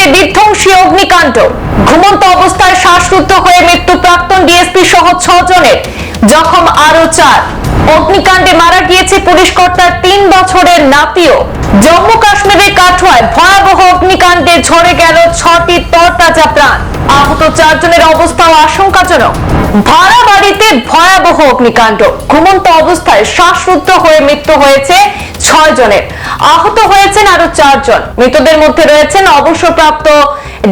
বাড়িতে বিধ্বংসী অগ্নিকাণ্ড। ঘুমন্ত অবস্থায় শ্বাসরুদ্ধ হয়ে মৃত্যু প্রাক্তন ডিএসপি সহ ছজনের জখম আরও চার। অগ্নিকাণ্ডে মারা গিয়েছে পুলিশ কর্তার তিন বছরের নাতিও। জম্মু কাশ্মীরের কাঠুয়ায় ভয়াবহ অগ্নিকাণ্ডে ঝরে গেল ছটি তরতাজা প্রাণ। আহত চারজনের অবস্থাও আশঙ্কাজনক। ভাড়া বাড়িতে ভয়াবহ অগ্নিকাণ্ড। ঘুমন্ত অবস্থায় শ্বাসরুদ্ধ হয়ে মৃত্যু হয়েছে ছয় জনের। আহত হয়েছেন আরও চারজন মৃতদের মধ্যে রয়েছেন অবসরপ্রাপ্ত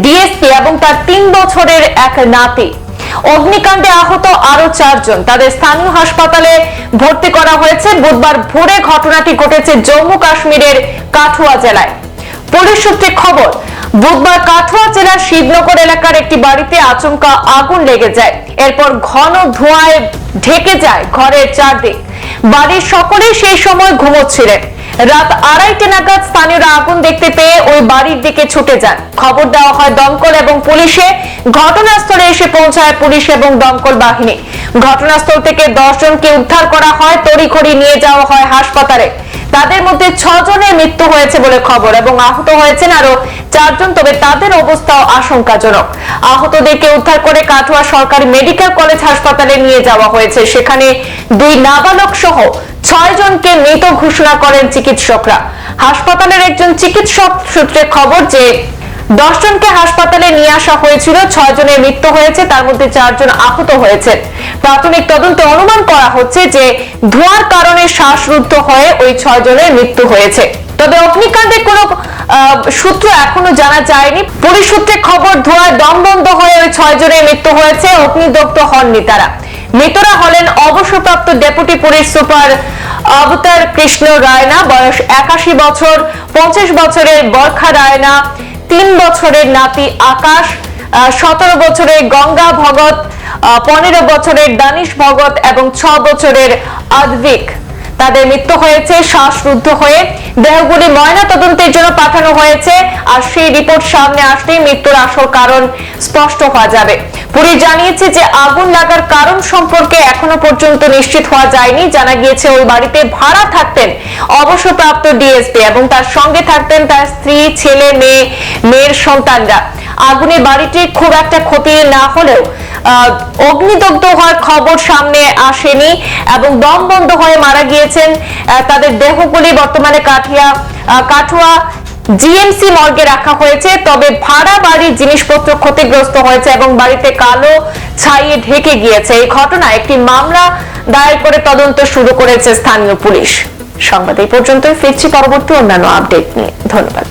ডিএসপি এবং তার তিন বছরের এক নাতি। অগ্নিকাণ্ডে আহত আরও চারজন তাদের স্থানীয় হাসপাতালে ভর্তি করা হয়েছে। বুধবার ভোরে ঘটনাটি ঘটেছে জম্মু কাশ্মীরের কাঠুয়া জেলায়। পুলিশ সূত্রে খবর, বুধবার কাঠুয়া জেলার শিবনগর এলাকার একটি বাড়িতে আচমকা আগুন লেগে যায়। এরপর ঘন ধোঁয়ায় ঢেকে যায় ঘরের চারদিক। বাড়ির সকলেই সেই সময় ঘুমোচ্ছিলেন। রাত আড়াইটে নাগাদ স্থানীয়রা আগুন দেখতে পেয়ে ওই বাড়ির দিকে ছুটে যান। খবর দেওয়া হয় দমকল এবং পুলিশে। ঘটনাস্থলে এসে পৌঁছায় পুলিশ এবং দমকল বাহিনী। ঘটনাস্থল থেকে দশ জনকে উদ্ধার করা হয়, তড়িঘড়ি নিয়ে যাওয়া হয় হাসপাতালে। তাদের মধ্যে ছজনের মৃত্যু হয়েছে বলে খবর এবং আহত হয়েছেন আরও চারজন, তবে তাদের অবস্থাও আশঙ্কাজনক। আহতদেরকে উদ্ধার করে কাঠুয়া সরকারি মেডিকেল কলেজ হাসপাতালে নিয়ে যাওয়া হয়েছে। সেখানে দুই নাবালক সহ ছয় জনকে মৃত ঘোষণা করেন চিকিৎসকরা। হাসপাতালের একজন চিকিৎসক সূত্রে খবর যে, দশ জনকে হাসপাতালে নিয়ে আসা হয়েছিল, ছয় জনের মৃত্যু হয়েছে, তার মধ্যে চারজন আহত হয়েছে প্রাথমিক তদন্তে অনুমান করা হচ্ছে যে, ধোঁয়ার কারণে শ্বাসরুদ্ধ হয়ে ওই ছয় জনের মৃত্যু হয়েছে। তবে অগ্নিকাণ্ডের কোনো সূত্র এখনও জানা যায়নি। পুলিশ সূত্রে খবর, ধোঁয়ায় দম বন্ধ হয়ে ওই ছয় জনের মৃত্যু হয়েছে, অগ্নিদগ্ধ হননি তারা। মৃতরা হলেন অবসরপ্রাপ্ত ডেপুটি পুলিশ সুপার অবতার কৃষ্ণ রায়না, বয়স একাশি বছর, পঞ্চাশ বছরের বরখা রায়না, তিন বছরের নাতি আকাশ সতেরো বছরের গঙ্গা ভগত পনেরো বছরের দানিশ ভগত এবং ছ বছরের আদভিক। তাদের মৃত্যু হয়েছে শ্বাসরুদ্ধ হয়ে দেহগুলি ময়না তদন্তের জন্য পাঠানো হয়েছে আর সেই রিপোর্ট সামনে আসলেই মৃত্যুর আসল কারণ স্পষ্ট হওয়া যাবে। পুলিশ জানিয়েছে যে আগুন লাগার কারণ সম্পর্কে এখনও পর্যন্ত নিশ্চিত হওয়া যায়নি। জানা গিয়েছে ওই বাড়িতে ভাড়া থাকতেন অবসরপ্রাপ্ত ডিএসপি এবং তার সঙ্গে থাকতেন তার স্ত্রী, ছেলে, মেয়ে, মেয়ের সন্তানরা। আগুনে বাড়িটি খুব একটা ক্ষতি না হলেও অগ্নিদগ্ধ হওয়ার খবর সামনে আসেনি এবং দম বন্ধ হয়ে মারা গিয়েছেন তাদের দেহগুলি বর্তমানে কাঠিয়া কাঠুয়া জিএমসি মর্গে রাখা হয়েছে। তবে ভাড়া বাড়ির জিনিসপত্র ক্ষতিগ্রস্ত হয়েছে এবং বাড়িতে কালো ছাইয়ে ঢেকে গিয়েছে। এই ঘটনায় একটি মামলা দায়ের করে তদন্ত শুরু করেছে স্থানীয় পুলিশ। সংবাদ এই পর্যন্তই। ফিরছি পরবর্তী অন্যান্য আপডেট নিয়ে। ধন্যবাদ।